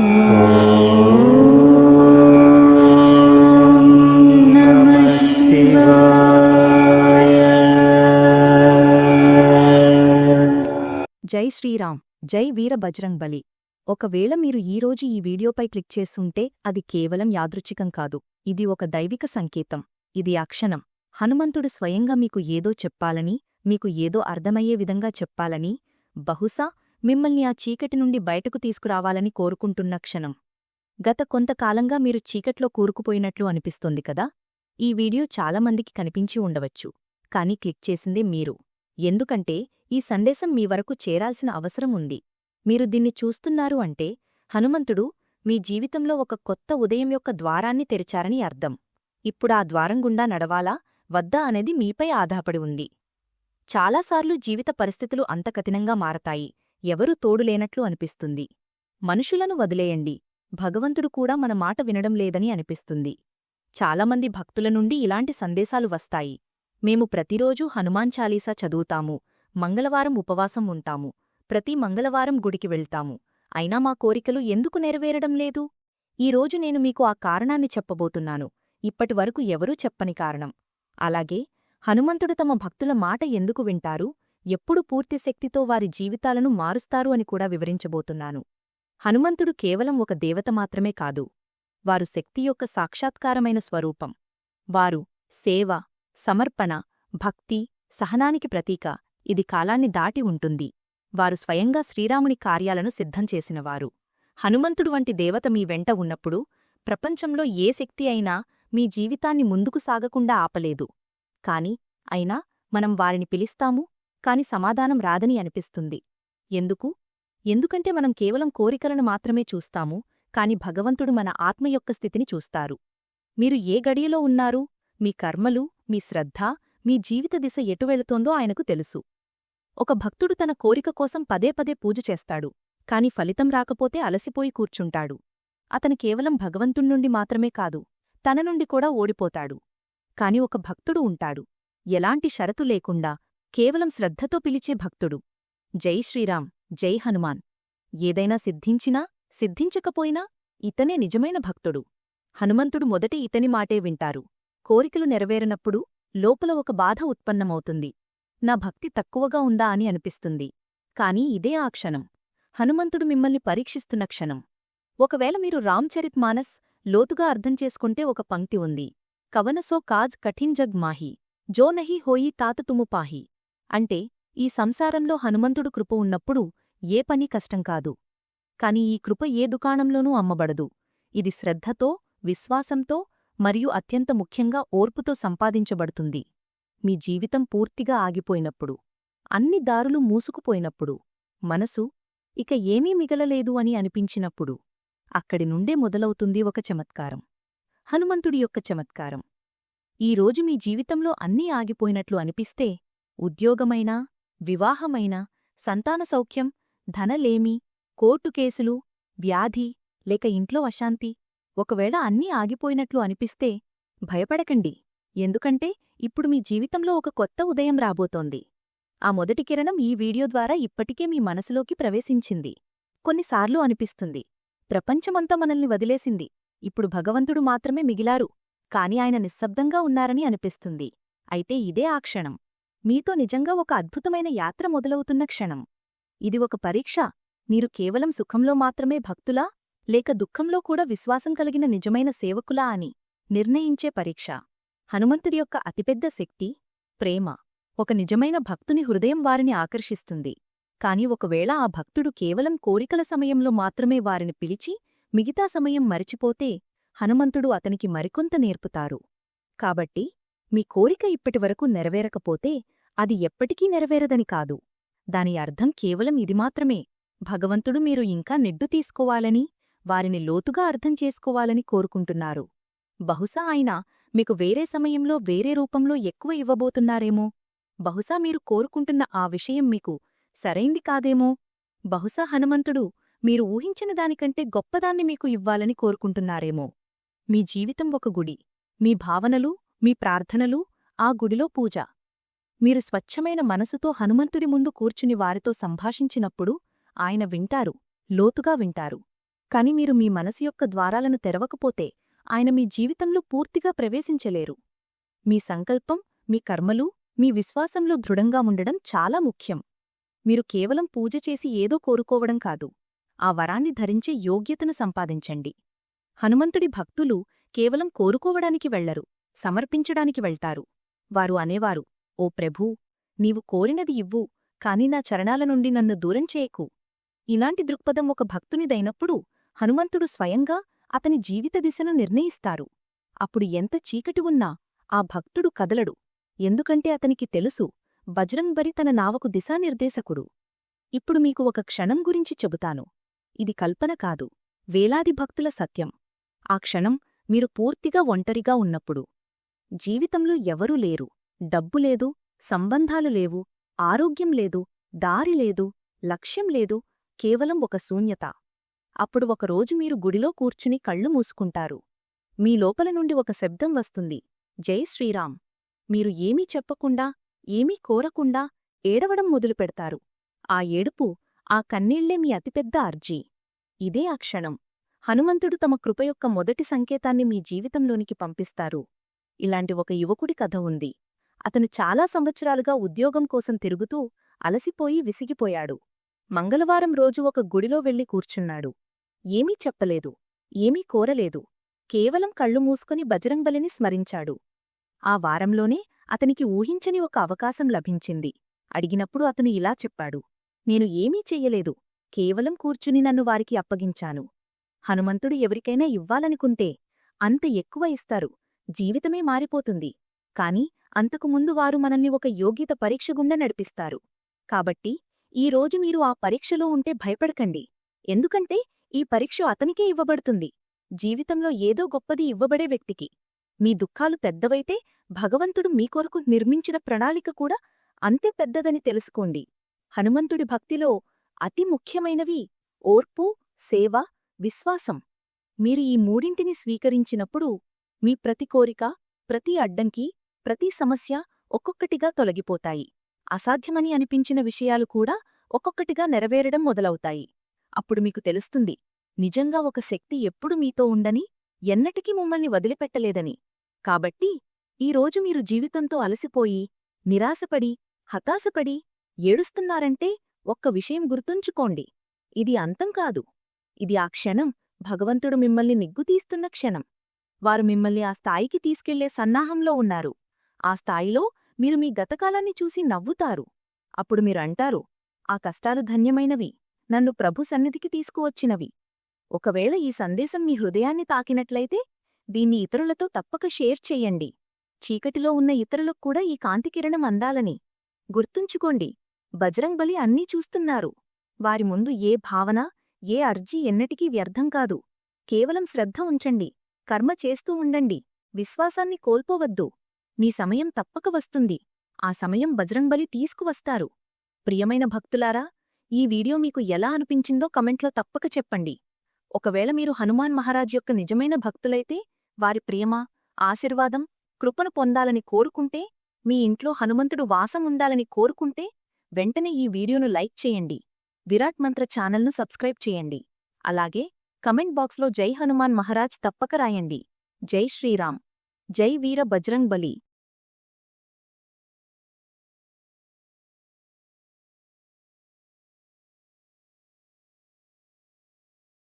జై శ్రీరామ్. జై వీర బజరంగ్ బలి. ఒకవేళ మీరు ఈరోజు ఈ వీడియోపై క్లిక్ చేసుంటే అది కేవలం యాదృచ్ఛికం కాదు. ఇది ఒక దైవిక సంకేతం. ఇది అక్షణం హనుమంతుడు స్వయంగా మీకు ఏదో చెప్పాలని మీకు ఏదో అర్థమయ్యే విధంగా చెప్పాలని బహుశా మిమ్మల్ని ఆ చీకటి నుండి బయటకు తీసుకురావాలని కోరుకుంటున్న క్షణం. గత కొంతకాలంగా మీరు చీకట్లో కూరుకుపోయినట్లు అనిపిస్తోంది కదా? ఈ వీడియో చాలామందికి కనిపించి ఉండవచ్చు. కానీ క్లిక్ చేసిందే మీరు. ఎందుకంటే ఈ సందేశం మీ వరకు చేరాల్సిన అవసరం ఉంది. మీరు దీన్ని చూస్తున్నారు అంటే హనుమంతుడు మీ జీవితంలో ఒక కొత్త ఉదయం యొక్క ద్వారాన్ని తెరిచారని అర్థం. ఇప్పుడా ద్వారం గుండా నడవాలా? వద్దా అనేది మీపై ఆధాపడి ఉంది. చాలాసార్లు జీవిత పరిస్థితులు అంత కఠినంగా మారతాయి. ఎవరూ తోడులేనట్లు అనిపిస్తుంది. మనుషులను వదిలేయండి. భగవంతుడు కూడా మన మాట వినడం లేదని అనిపిస్తుంది. చాలామంది భక్తుల నుండి ఇలాంటి సందేశాలు వస్తాయి. మేము ప్రతిరోజూ హనుమాన్ చాలీసా చదువుతాము. మంగళవారం ఉపవాసం ఉంటాము. ప్రతి మంగళవారం గుడికి వెళ్తాము. అయినా మా కోరికలు ఎందుకు నెరవేరడం లేదు? ఈరోజు నేను మీకు ఆ కారణాన్ని చెప్పబోతున్నాను. ఇప్పటివరకు ఎవరూ చెప్పని కారణం. అలాగే హనుమంతుడు తమ భక్తుల మాట ఎందుకు వింటారు? ఎప్పుడు పూర్తి శక్తితో వారి జీవితాలను మారుస్తారు అని కూడా వివరించబోతున్నాను. హనుమంతుడు కేవలం ఒక దేవత మాత్రమే కాదు వారు శక్తి యొక్క సాక్షాత్కారమైన స్వరూపం. వారు సేవ సమర్పణ భక్తి సహనానికి ప్రతీక ఇది కాలాన్ని దాటి ఉంటుంది. వారు స్వయంగా శ్రీరాముని కార్యాలను సిద్ధం చేసినవారు. హనుమంతుడు వంటి దేవత మీ వెంట ఉన్నప్పుడు ప్రపంచంలో ఏ శక్తి అయినా మీ జీవితాన్ని ముందుకు సాగకుండా ఆపలేదు. కాని అయినా మనం వారిని పిలిస్తాము? కాని సమాధానం రాదని అనిపిస్తుంది. ఎందుకు? ఎందుకంటే మనం కేవలం కోరికలను మాత్రమే చూస్తాము కాని భగవంతుడు మన ఆత్మ యొక్క స్థితిని చూస్తారు. మీరు ఏ గడియలో ఉన్నారు? మీ కర్మలు మీ శ్రద్ధ మీ జీవిత దిశ ఎటు వెళుతోందో ఆయనకు తెలుసు. ఒక భక్తుడు తన కోరిక కోసం పదే పదే పూజ చేస్తాడు కాని ఫలితం రాకపోతే అలసిపోయి కూర్చుంటాడు. అతను కేవలం భగవంతుణ్ణుండి మాత్రమే కాదు తన నుండి కూడా ఓడిపోతాడు. కాని ఒక భక్తుడు ఉంటాడు. ఎలాంటి షరతు లేకుండా కేవలం శ్రద్ధతో పిలిచే భక్తుడు. జై శ్రీరామ్ జై హనుమాన్. ఏదైనా సిద్ధించినా సిద్ధించకపోయినా ఇతనే నిజమైన భక్తుడు. హనుమంతుడు మొదటి ఇతని మాటే వింటారు. కోరికలు నెరవేరనప్పుడు లోపల ఒక బాధ ఉత్పన్నమవుతుంది. నా భక్తి తక్కువగా ఉందా అని అనిపిస్తుంది. కాని ఇదే ఆ క్షణం. హనుమంతుడు మిమ్మల్ని పరీక్షిస్తున్న క్షణం. ఒకవేళ మీరు రామ్చరిత్ మానస్ లోతుగా అర్థం చేసుకుంటే ఒక పంక్తి ఉంది. కవనసో కాజ్ కఠిన్ జగ్ మాహి. జో నహి హోయి తాత తుము పాహి. అంటే ఈ సంసారంలో హనుమంతుడు కృప ఉన్నప్పుడు ఏ పని కష్టం కాదు. కాని ఈ కృప ఏ దుకాణంలోనూ అమ్మబడదు. ఇది శ్రద్ధతో విశ్వాసంతో మరియు అత్యంత ముఖ్యంగా ఓర్పుతో సంపాదించబడుతుంది. మీ జీవితం పూర్తిగా ఆగిపోయినప్పుడు అన్ని దారులు మూసుకుపోయినప్పుడు మనసు ఇక ఏమీ మిగలలేదు అని అనిపించినప్పుడు అక్కడి నుండే మొదలవుతుంది ఒక చమత్కారం. హనుమంతుడి యొక్క చమత్కారం. ఈరోజు మీ జీవితంలో అన్నీ ఆగిపోయినట్లు అనిపిస్తే ఉద్యోగమైనా వివాహమైనా సంతాన సౌఖ్యం ధనలేమి కోర్టు కేసులు వ్యాధి లేక ఇంట్లో అశాంతి ఒకవేళ అన్నీ ఆగిపోయినట్లు అనిపిస్తే భయపడకండి. ఎందుకంటే ఇప్పుడు మీ జీవితంలో ఒక కొత్త ఉదయం రాబోతోంది. ఆ మొదటి కిరణం ఈ వీడియో ద్వారా ఇప్పటికే మీ మనసులోకి ప్రవేశించింది. కొన్నిసార్లు అనిపిస్తుంది. ప్రపంచమంతా మనల్ని వదిలేసింది. ఇప్పుడు భగవంతుడు మాత్రమే మిగిలారు. కాని ఆయన నిశ్శబ్దంగా ఉన్నారని అనిపిస్తుంది. అయితే ఇదే ఆ క్షణం. మీతో నిజంగా ఒక అద్భుతమైన యాత్ర మొదలవుతున్న క్షణం. ఇది ఒక పరీక్ష. మీరు కేవలం సుఖంలో మాత్రమే భక్తులా? లేక దుఃఖంలో కూడా విశ్వాసం కలిగిన నిజమైన సేవకులా అని నిర్ణయించే పరీక్ష. హనుమంతుడి యొక్క అతిపెద్ద శక్తి ప్రేమ. ఒక నిజమైన భక్తుని హృదయం వారిని ఆకర్షిస్తుంది. కాని ఒకవేళ ఆ భక్తుడు కేవలం కోరికల సమయంలో మాత్రమే వారిని పిలిచి మిగతా సమయం మరిచిపోతే హనుమంతుడు అతనికి మరికొంత నేర్పుతారు. కాబట్టి మీ కోరిక ఇప్పటివరకు నెరవేరకపోతే అది ఎప్పటికీ నెరవేరదని కాదు. దాని అర్థం కేవలం ఇది మాత్రమే. భగవంతుడు మీరు ఇంకా నిడ్డు తీసుకోవాలని వారిని లోతుగా అర్థం చేసుకోవాలని కోరుకుంటున్నారు. బహుశా ఆయన మీకు వేరే సమయంలో వేరే రూపంలో ఎక్కువ ఇవ్వబోతున్నారేమో. బహుశా మీరు కోరుకుంటున్న ఆ విషయం మీకు సరైంది కాదేమో. బహుశా హనుమంతుడు మీరు ఊహించిన దానికంటే గొప్పదాన్ని మీకు ఇవ్వాలని కోరుకుంటున్నారేమో. మీ జీవితం ఒక గుడి. మీ భావనలు మీ ప్రార్థనలు ఆ గుడిలో పూజ. మీరు స్వచ్ఛమైన మనసుతో హనుమంతుడి ముందు కూర్చుని వారితో సంభాషించినప్పుడు ఆయన వింటారు లోతుగా వింటారు. కాని మీరు మీ మనసు యొక్క ద్వారాలను తెరవకపోతే ఆయన మీ జీవితంలో పూర్తిగా ప్రవేశించలేరు. మీ సంకల్పం మీ కర్మలు మీ విశ్వాసంలో దృఢంగా ఉండడం చాలా ముఖ్యం. మీరు కేవలం పూజ చేసి ఏదో కోరుకోవడం కాదు. ఆ వరాన్ని ధరించే యోగ్యతను సంపాదించండి. హనుమంతుడి భక్తులు కేవలం కోరుకోవడానికి వెళ్ళరు. సమర్పించడానికి వెళ్తారు. వారు అనేవారు ఓ ప్రభూ నీవు కోరినది ఇవ్వు కాని నా చరణాల నుండి నన్ను దూరం చేయకు. ఇలాంటి దృక్పథం ఒక భక్తునిదైనప్పుడు హనుమంతుడు స్వయంగా అతని జీవిత దిశను నిర్ణయిస్తారు. అప్పుడు ఎంత చీకటి ఉన్నా ఆ భక్తుడు కదలడు. ఎందుకంటే అతనికి తెలుసు బజరంగ్బరి తన నావకు దిశానిర్దేశకుడు. ఇప్పుడు మీకు ఒక క్షణం గురించి చెబుతాను. ఇది కల్పన కాదు వేలాది భక్తుల సత్యం. ఆ క్షణం మీరు పూర్తిగా ఒంటరిగా ఉన్నప్పుడు. జీవితంలో ఎవరూ లేరు. డబ్బు లేదు సంబంధాలు లేవు ఆరోగ్యం లేదు దారి లేదు లక్ష్యం లేదు కేవలం ఒక శూన్యత. అప్పుడు ఒకరోజు మీరు గుడిలో కూర్చుని కళ్ళు మూసుకుంటారు. మీ లోపల నుండి ఒక శబ్దం వస్తుంది. జై శ్రీరామ్. మీరు ఏమీ చెప్పకుండా ఏమీ కోరకుండా ఏడవడం మొదలుపెడతారు. ఆ ఏడుపు ఆ కన్నీళ్ళే మీ అతిపెద్ద అర్జీ. ఇదే ఆ క్షణం. హనుమంతుడు తమ కృప యొక్క మొదటి సంకేతాన్ని మీ జీవితంలోనికి పంపిస్తారు. ఇలాంటి ఒక యువకుడి కథ ఉంది. అతను చాలా సంవత్సరాలుగా ఉద్యోగం కోసం తిరుగుతూ అలసిపోయి విసిగిపోయాడు. మంగళవారం రోజు ఒక గుడిలో వెళ్ళి కూర్చున్నాడు. ఏమీ చెప్పలేదు. ఏమీ కోరలేదు. కేవలం కళ్ళు మూసుకుని బజరంగబలిని స్మరించాడు. ఆ వారంలోనే అతనికి ఊహించని ఒక అవకాశం లభించింది. అడిగినప్పుడు అతను ఇలా చెప్పాడు. నేను ఏమీ చెయ్యలేదు. కేవలం కూర్చుని నన్ను వారికి అప్పగించాను. హనుమంతుడు ఎవరికైనా ఇవ్వాలనుకుంటే అంత ఎక్కువ ఇస్తారు. జీవితమే మారిపోతుంది. కాని అంతకుముందు వారు మనల్ని ఒక యోగ్యత పరీక్ష గుండా నడిపిస్తారు. కాబట్టి ఈ రోజు మీరు ఆ పరీక్షలో ఉంటే భయపడకండి. ఎందుకంటే ఈ పరీక్ష అతనికే ఇవ్వబడుతుంది. జీవితంలో ఏదో గొప్పది ఇవ్వబడే వ్యక్తికి. మీ దుఃఖాలు పెద్దవైతే భగవంతుడు మీ కొరకు నిర్మించిన ప్రణాళిక కూడా అంతే పెద్దదని తెలుసుకోండి. హనుమంతుడి భక్తిలో అతి ముఖ్యమైనవి ఓర్పు సేవ విశ్వాసం. మీరు ఈ మూడింటిని స్వీకరించినప్పుడు మీ ప్రతి కోరిక ప్రతి అడ్డంకి ప్రతి సమస్య ఒక్కొక్కటిగా తొలగిపోతాయి. అసాధ్యమని అనిపించిన విషయాలు కూడా ఒక్కొక్కటిగా నెరవేరడం మొదలవుతాయి. అప్పుడు మీకు తెలుస్తుంది నిజంగా ఒక శక్తి ఎప్పుడు మీతో ఉండని ఎన్నటికీ మిమ్మల్ని వదిలిపెట్టలేదని. కాబట్టి ఈరోజు మీరు జీవితంతో అలసిపోయి నిరాశపడి హతాశపడి ఏడుస్తున్నారంటే ఒక్క విషయం గుర్తుంచుకోండి. ఇది అంతం కాదు. ఇది ఆ క్షణం భగవంతుడు మిమ్మల్ని నిగ్గుతీస్తున్న క్షణం. వారు మిమ్మల్ని ఆ స్థాయికి తీసుకెళ్ళే సన్నాహంలో ఉన్నారు. ఆ స్థాయిలో మీరు మీ గతకాలాన్ని చూసి నవ్వుతారు. అప్పుడు మీరు అంటారు ఆ కష్టాలు ధన్యమైనవి. నన్ను ప్రభు సన్నిధికి తీసుకువచ్చినవి. ఒకవేళ ఈ సందేశం మీ హృదయాన్ని తాకినట్లయితే దీన్ని ఇతరులతో తప్పక షేర్ చెయ్యండి చీకటిలో ఉన్న ఇతరులకు కూడా ఈ కాంతికిరణం అందాలని. గుర్తుంచుకోండి బజరంగ్బలి అన్నీ చూస్తున్నారు. వారి ముందు ఏ భావన ఏ అర్జీ ఎన్నటికీ వ్యర్థం కాదు. కేవలం శ్రద్ధ ఉంచండి. కర్మ చేస్తూ ఉండండి. విశ్వాసాన్ని కోల్పోవద్దు. మీ సమయం తప్పక వస్తుంది. ఆ సమయం బజరంగ్బలి తీసుకువస్తారు. ప్రియమైన భక్తులారా ఈ వీడియో మీకు ఎలా అనిపించిందో కమెంట్లో తప్పక చెప్పండి. ఒకవేళ మీరు హనుమాన్ మహారాజ్ యొక్క నిజమైన భక్తులైతే వారి ప్రేమ ఆశీర్వాదం కృపను పొందాలని కోరుకుంటే మీ ఇంట్లో హనుమంతుడు వాసం ఉండాలని కోరుకుంటే వెంటనే ఈ వీడియోను లైక్ చేయండి. విరాట్ మంత్ర ఛానల్ను సబ్స్క్రైబ్ చేయండి. అలాగే కమెంట్ బాక్స్లో జై హనుమాన్ మహారాజ్ తప్పక రాయండి. జై శ్రీరామ్. జై వీర బజరంగ్ బలి.